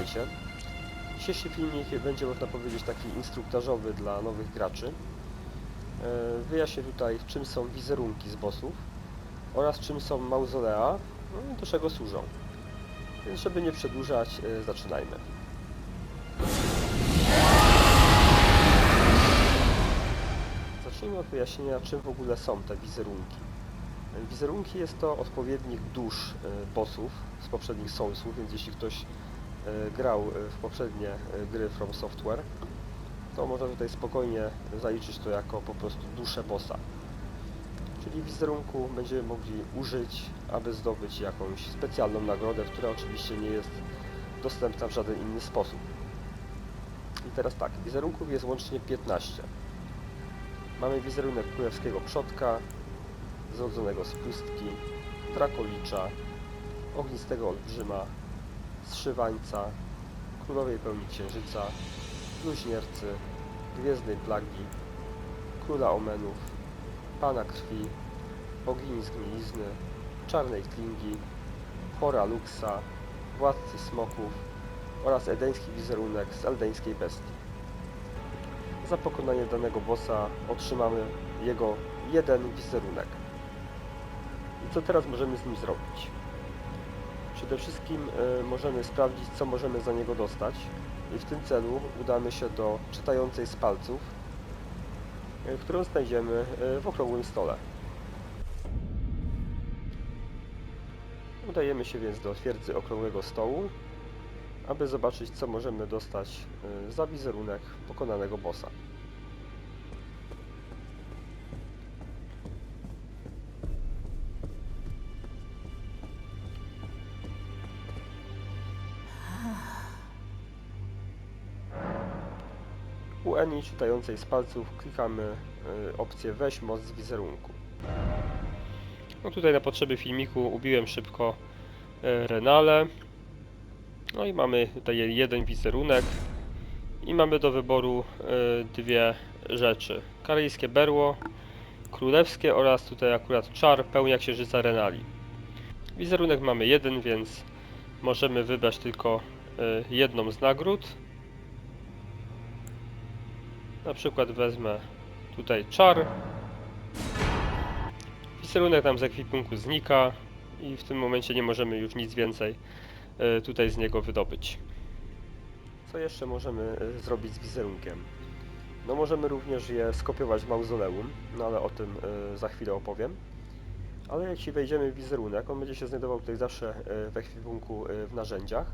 witajcie. Dzisiejszy filmik będzie można powiedzieć taki instruktażowy dla nowych graczy. E, Wyjaśnię tutaj czym są wizerunki z bossów oraz czym są mauzolea no i do czego służą. Więc żeby nie przedłużać, e, zaczynajmy. Zacznijmy od wyjaśnienia czym w ogóle są te wizerunki. Wizerunki jest to odpowiednik dusz e, bossów z poprzednich Soulsów, więc jeśli ktoś grał e, w poprzednie e, gry From Software, to można tutaj spokojnie zaliczyć to jako po prostu duszę bossa. Czyli wizerunku będziemy mogli użyć, aby zdobyć jakąś specjalną nagrodę, która oczywiście nie jest dostępna w żaden inny sposób. I teraz tak, wizerunków jest łącznie 15. Mamy wizerunek królewskiego przodka, zrodzonego z pustki, drakolicza, ognistego olbrzyma, strzywańca, królowej pełni księżyca, bluźniercy, gwiezdnej plagi, króla omenów, pana krwi, bogini zgnilizny, czarnej klingi, chora luksa, władcy smoków oraz edeński wizerunek z eldeńskiej bestii. Za pokonanie danego bossa otrzymamy jego jeden wizerunek. I co teraz możemy z nim zrobić? Przede wszystkim y, możemy sprawdzić, co możemy za niego dostać. I w tym celu udamy się do czytającej z palców, y, którą znajdziemy y, w okrągłym stole. Udajemy się więc do twierdzy okrągłego stołu, aby zobaczyć, co możemy dostać za wizerunek pokonanego bossa. Czytającej z palców klikamy y, opcję weź moc z wizerunku. No tutaj na potrzeby filmiku ubiłem szybko y, Renale. No i mamy tutaj jeden wizerunek i mamy do wyboru y, dwie rzeczy. Karyjskie berło, królewskie oraz tutaj akurat czar pełnia księżyca Renali. Wizerunek mamy jeden, więc możemy wybrać tylko jedną z nagród. Na przykład wezmę tutaj czar. Wizerunek nam z ekwipunku znika i w tym momencie nie możemy już nic więcej e, tutaj z niego wydobyć. Co jeszcze możemy e, zrobić z wizerunkiem? No możemy również je skopiować w mauzoleum, no ale o tym e, za chwilę opowiem. Ale jeśli wejdziemy w wizerunek, on będzie się znajdował tutaj zawsze w ekwipunku w narzędziach.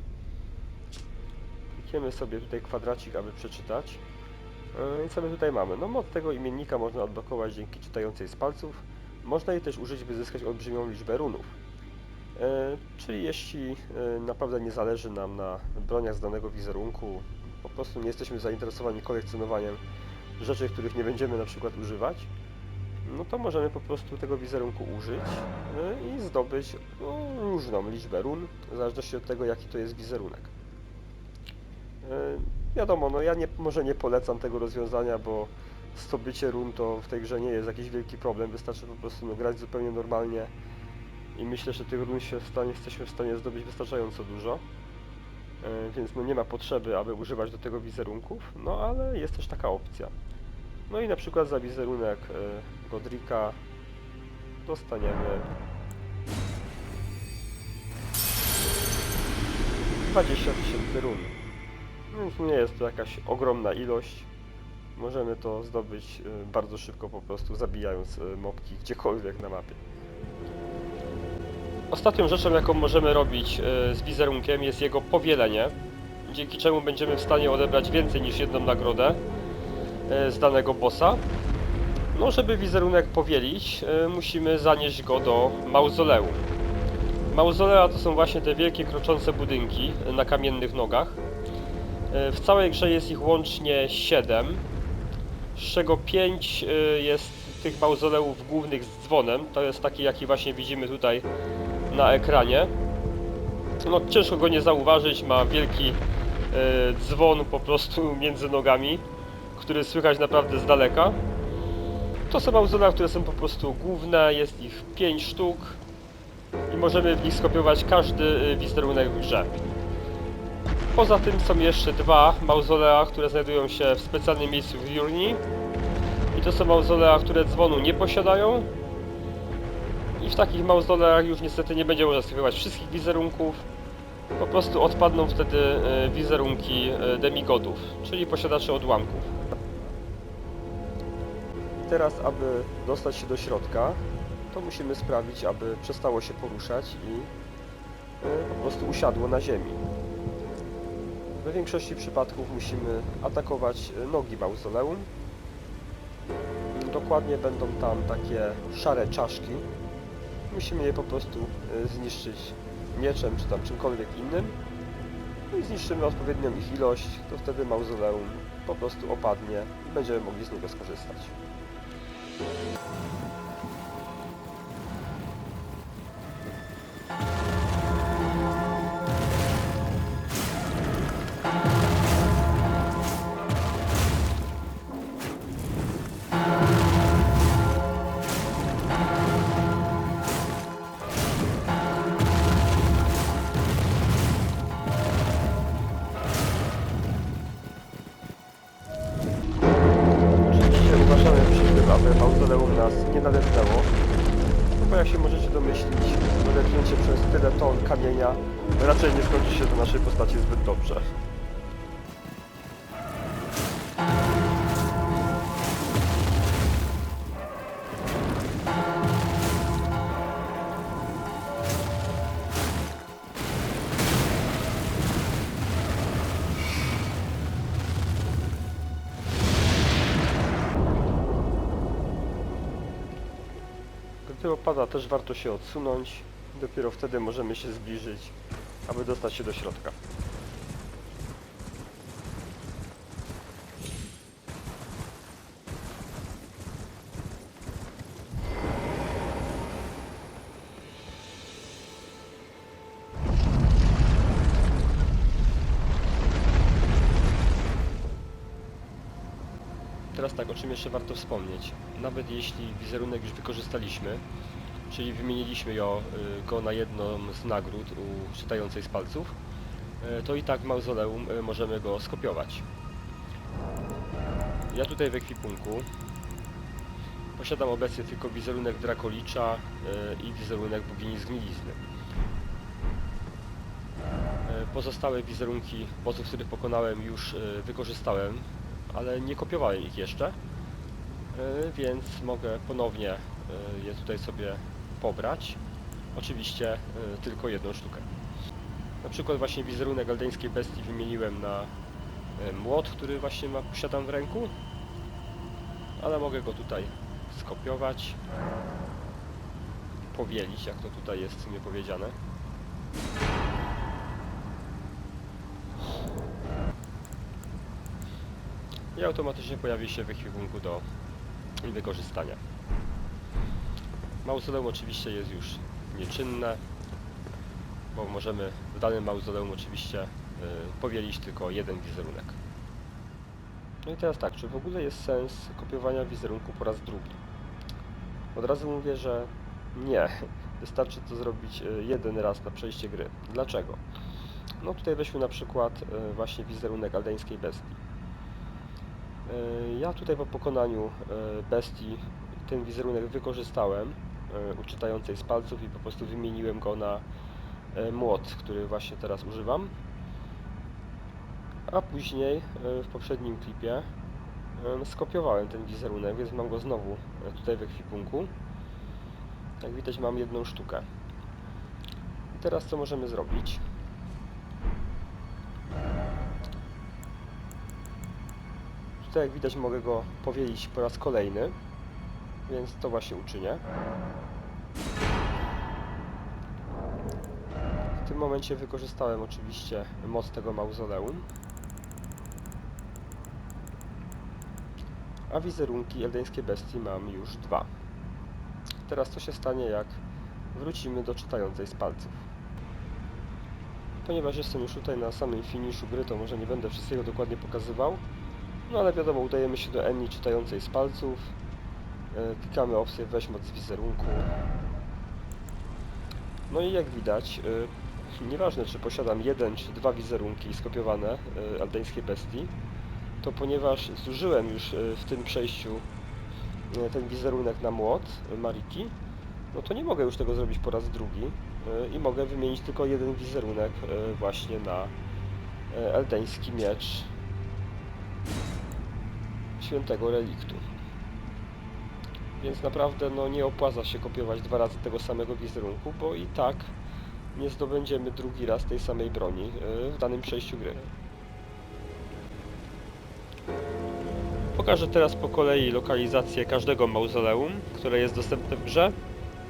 Klikniemy sobie tutaj kwadracik, aby przeczytać. E, I co my tutaj mamy? No mod tego imiennika można odblokować dzięki czytającej z palców. Można jej też użyć, by zyskać olbrzymią liczbę runów. E, Czyli jeśli e, naprawdę nie zależy nam na broniach z danego wizerunku, po prostu nie jesteśmy zainteresowani kolekcjonowaniem rzeczy, których nie będziemy na przykład używać, no to możemy po prostu tego wizerunku użyć i zdobyć no, różną liczbę run, w zależności od tego, jaki to jest wizerunek. Wiadomo, no ja nie, może nie polecam tego rozwiązania, bo zdobycie run to w tej grze nie jest jakiś wielki problem, wystarczy po prostu no, grać zupełnie normalnie i myślę, że tych run się w stanie, jesteśmy w stanie zdobyć wystarczająco dużo. E, Więc no nie ma potrzeby, aby używać do tego wizerunków, no ale jest też taka opcja. No i na przykład za wizerunek e, Godrika dostaniemy 20 tysięcy run. Nie jest to jakaś ogromna ilość. Możemy to zdobyć y, bardzo szybko po prostu zabijając y, mobki gdziekolwiek na mapie. Ostatnią rzeczą jaką możemy robić y, z wizerunkiem jest jego powielenie, dzięki czemu będziemy w stanie odebrać więcej niż jedną nagrodę z danego bossa. No, żeby wizerunek powielić, musimy zanieść go do mauzoleum. Mauzolea to są właśnie te wielkie kroczące budynki na kamiennych nogach. E, W całej grze jest ich łącznie 7, z czego 5 jest tych mauzoleów głównych z dzwonem. To jest taki, jaki właśnie widzimy tutaj na ekranie. No, ciężko go nie zauważyć, ma wielki e, dzwon po prostu między nogami, który słychać naprawdę z daleka. To są mauzolea, które są po prostu główne, jest ich 5 sztuk i możemy w nich skopiować każdy e, wizerunek w grze. Poza tym są jeszcze dwa mauzolea, które znajdują się w specjalnym miejscu w Jurni. I to są mauzolea, które dzwonu nie posiadają. I w takich mauzoleach już niestety nie będzie można skrywać wszystkich wizerunków. Po prostu odpadną wtedy e, wizerunki e, demigodów, czyli posiadaczy odłamków. Teraz, aby dostać się do środka, to musimy sprawić, aby przestało się poruszać i e, po prostu usiadło na ziemi. Większości przypadków musimy atakować e, nogi mauzoleum. Dokładnie będą tam takie szare czaszki. Musimy je po prostu e, zniszczyć mieczem czy tam czymkolwiek innym. No i zniszczymy odpowiednią ich ilość, to wtedy mauzoleum po prostu opadnie i będziemy mogli z niego skorzystać. Opada też warto się odsunąć. Dopiero wtedy możemy się zbliżyć, aby dostać się do środka. Teraz tak, o czym jeszcze warto wspomnieć. Nawet jeśli wizerunek już wykorzystaliśmy, czyli wymieniliśmy go, y, go na jedną z nagród u czytającej z palców, y, to i tak w mauzoleum y, możemy go skopiować. Ja tutaj w ekwipunku posiadam obecnie tylko wizerunek Drakolicza i wizerunek bogini zgnilizny. Pozostałe wizerunki bossów, których pokonałem już wykorzystałem, ale nie kopiowałem ich jeszcze, y, więc mogę ponownie y, je tutaj sobie pobrać. Oczywiście y, tylko jedną sztukę. Na przykład właśnie wizerunek aldeńskiej bestii wymieniłem na młot, który właśnie ma, posiadam w ręku, ale mogę go tutaj skopiować, powielić, jak to tutaj jest w sumie powiedziane. I automatycznie pojawi się w ekwipunku do wykorzystania. Mauzoleum oczywiście jest już nieczynne, bo możemy w danym mauzoleum oczywiście y, powielić tylko jeden wizerunek. No i teraz tak, czy w ogóle jest sens kopiowania wizerunku po raz drugi? Od razu mówię, że nie. Wystarczy to zrobić y, jeden raz na przejście gry. Dlaczego? No tutaj weźmy na przykład y, właśnie wizerunek aldeńskiej bestii. E, Ja tutaj po pokonaniu e, bestii ten wizerunek wykorzystałem e, u czytającej z palców i po prostu wymieniłem go na młot, który właśnie teraz używam. A później w poprzednim klipie skopiowałem ten wizerunek, więc mam go znowu tutaj w ekwipunku. Jak widać mam jedną sztukę. I teraz co możemy zrobić? Tutaj jak widać mogę go powielić po raz kolejny, więc to właśnie uczynię. W tym momencie wykorzystałem oczywiście moc tego mauzoleum. A wizerunki eldeńskiej bestii mam już dwa. Teraz co się stanie jak wrócimy do czytającej z palców. Ponieważ jestem już tutaj na samym finiszu gry, to może nie będę wszystkiego dokładnie pokazywał. No ale wiadomo, udajemy się do Eni czytającej z palców. E, Klikamy opcję weź moc z wizerunku. No i jak widać, e, nieważne czy posiadam jeden czy dwa wizerunki skopiowane e, aldeńskiej bestii, to ponieważ zużyłem już w tym przejściu ten wizerunek na młot Mariki, no to nie mogę już tego zrobić po raz drugi i mogę wymienić tylko jeden wizerunek właśnie na eldeński miecz świętego reliktu. Więc naprawdę no, nie opłaca się kopiować dwa razy tego samego wizerunku, bo i tak nie zdobędziemy drugi raz tej samej broni e, w danym przejściu gry. Pokażę teraz po kolei lokalizację każdego mauzoleum, które jest dostępne w grze.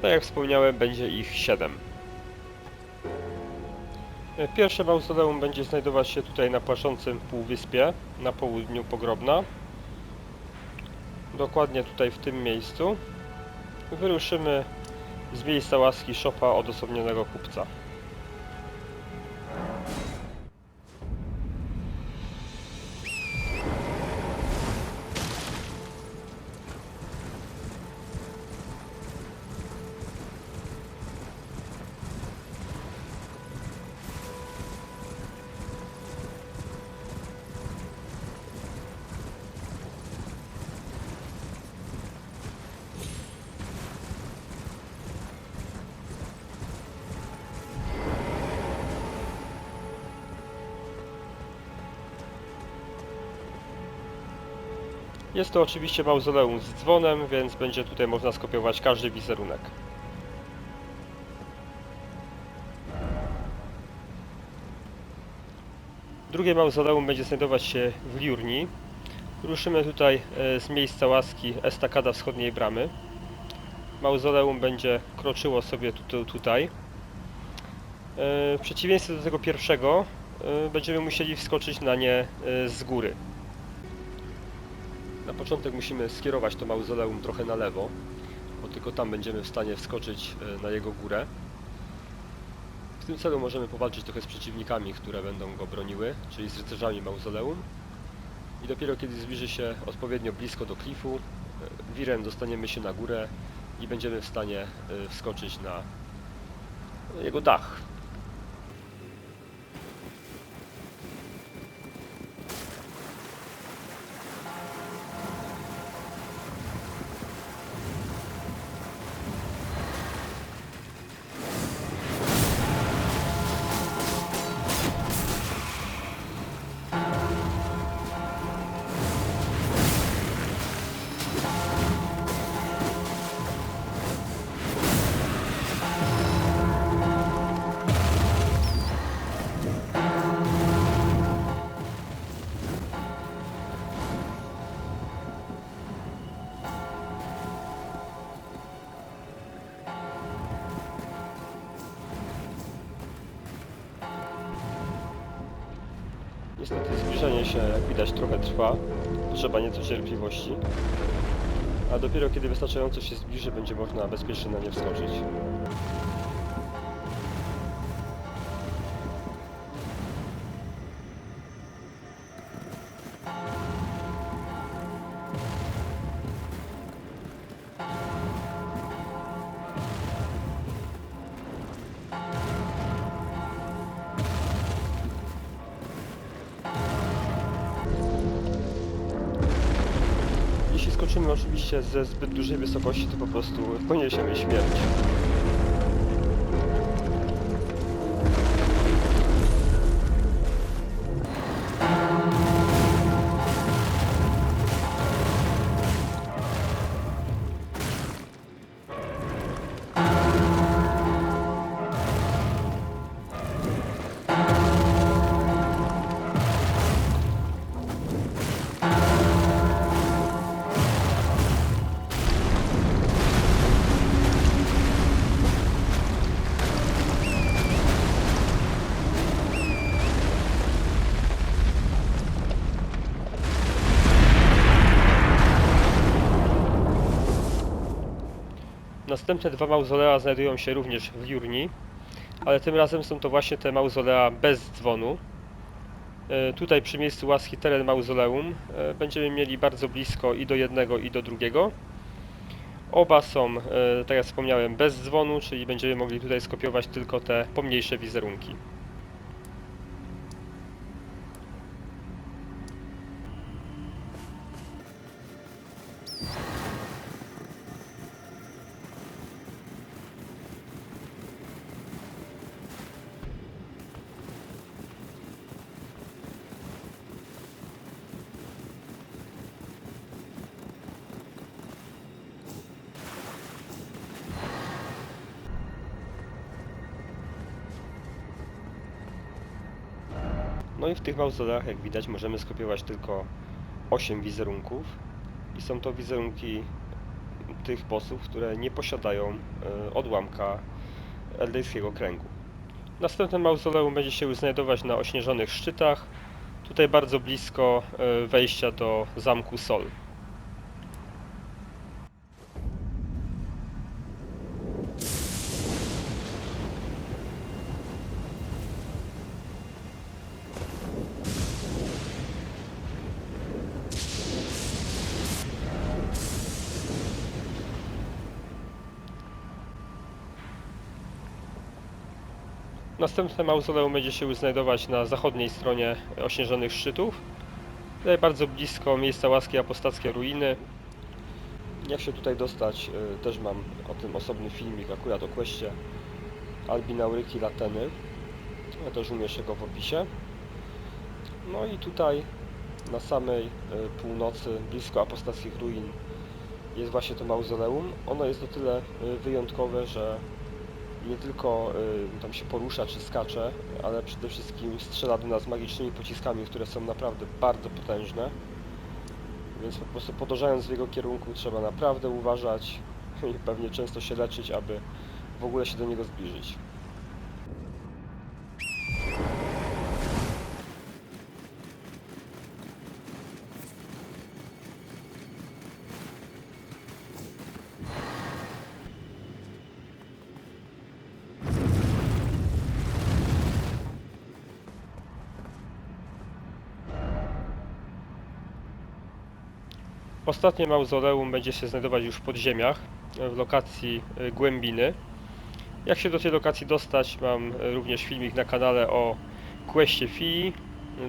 Tak jak wspomniałem, będzie ich 7. E, Pierwsze mauzoleum będzie znajdować się tutaj na płaczącym półwyspie, na południu Pogrobna. Dokładnie tutaj w tym miejscu. Wyruszymy z miejsca łaski szopa odosobnionego kupca. Jest to oczywiście mauzoleum z dzwonem, więc będzie tutaj można skopiować każdy wizerunek. Drugie mauzoleum będzie znajdować się w Liurni. Ruszymy tutaj e, z miejsca łaski Estakada Wschodniej Bramy. Mauzoleum będzie kroczyło sobie tu, tutaj. E, W przeciwieństwie do tego pierwszego, e, będziemy musieli wskoczyć na nie z góry. Na początek musimy skierować to mauzoleum trochę na lewo, bo tylko tam będziemy w stanie wskoczyć e, na jego górę. W tym celu możemy powalczyć trochę z przeciwnikami, które będą go broniły, czyli z rycerzami mauzoleum. I dopiero kiedy zbliży się odpowiednio blisko do klifu, e, wirem dostaniemy się na górę i będziemy w stanie e, wskoczyć na jego dach. Niestety zbliżenie się, jak widać, trochę trwa. Potrzeba nieco cierpliwości. A dopiero kiedy wystarczająco się zbliży, będzie można bezpiecznie na nie wskoczyć. Jeśli skoczymy oczywiście ze zbyt dużej wysokości, to po prostu poniesiemy śmierć. Następne dwa mauzolea znajdują się również w Jurni, ale tym razem są to właśnie te mauzolea bez dzwonu. E, Tutaj przy miejscu łaski teren mauzoleum e, będziemy mieli bardzo blisko i do jednego i do drugiego. Oba są, e, tak jak wspomniałem, bez dzwonu, czyli będziemy mogli tutaj skopiować tylko te pomniejsze wizerunki. No i w tych mauzoleach, jak widać, możemy skopiować tylko 8 wizerunków i są to wizerunki tych bossów, które nie posiadają e, odłamka eldejskiego kręgu. Następne mauzoleum będzie się znajdować na ośnieżonych szczytach, tutaj bardzo blisko e, wejścia do zamku Sol. Następne mauzoleum będzie się znajdować na zachodniej stronie ośnieżonych szczytów. Tutaj bardzo blisko miejsca łaski apostackie ruiny. Jak się tutaj dostać, y, też mam o tym osobny filmik, akurat o questie Albinauryki Lateny. Ja też umieszczę go w opisie. No i tutaj na samej y, północy, blisko apostackich ruin, jest właśnie to mauzoleum. Ono jest o tyle y, wyjątkowe, że nie tylko y, tam się porusza czy skacze, ale przede wszystkim strzela do nas magicznymi pociskami, które są naprawdę bardzo potężne. Więc po prostu podążając w jego kierunku trzeba naprawdę uważać i pewnie często się leczyć, aby w ogóle się do niego zbliżyć. Ostatnie mauzoleum będzie się znajdować już w podziemiach, w lokacji e, Głębiny. Jak się do tej lokacji dostać, mam e, również filmik na kanale o questie Fii.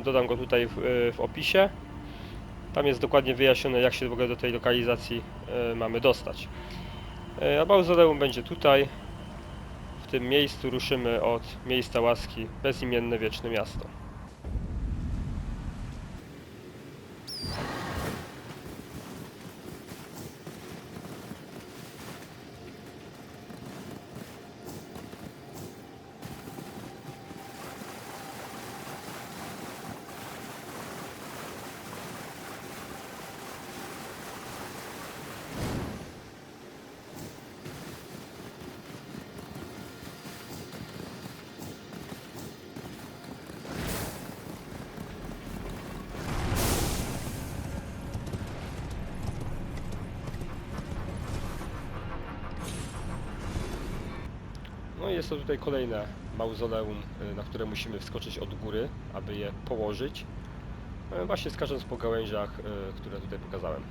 Dodam go tutaj w, e, w opisie. Tam jest dokładnie wyjaśnione, jak się w ogóle do tej lokalizacji mamy dostać. A mauzoleum będzie tutaj. W tym miejscu ruszymy od miejsca łaski bezimienne wieczne miasto. Jest to tutaj kolejne mauzoleum, y, na które musimy wskoczyć od góry, aby je położyć. y, Właśnie skacząc po gałęziach, y, które tutaj pokazałem.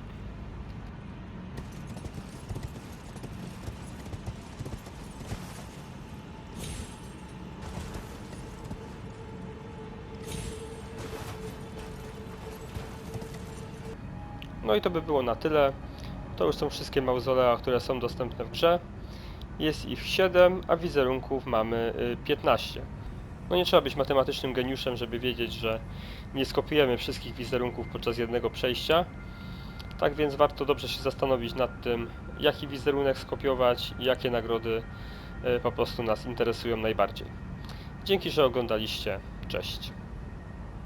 No i to by było na tyle. To już są wszystkie mauzolea, które są dostępne w grze. Jest ich 7, a wizerunków mamy y, 15. No nie trzeba być matematycznym geniuszem, żeby wiedzieć, że nie skopiujemy wszystkich wizerunków podczas jednego przejścia. Tak więc warto dobrze się zastanowić nad tym, jaki wizerunek skopiować i jakie nagrody y, po prostu nas interesują najbardziej. Dzięki, że oglądaliście. Cześć.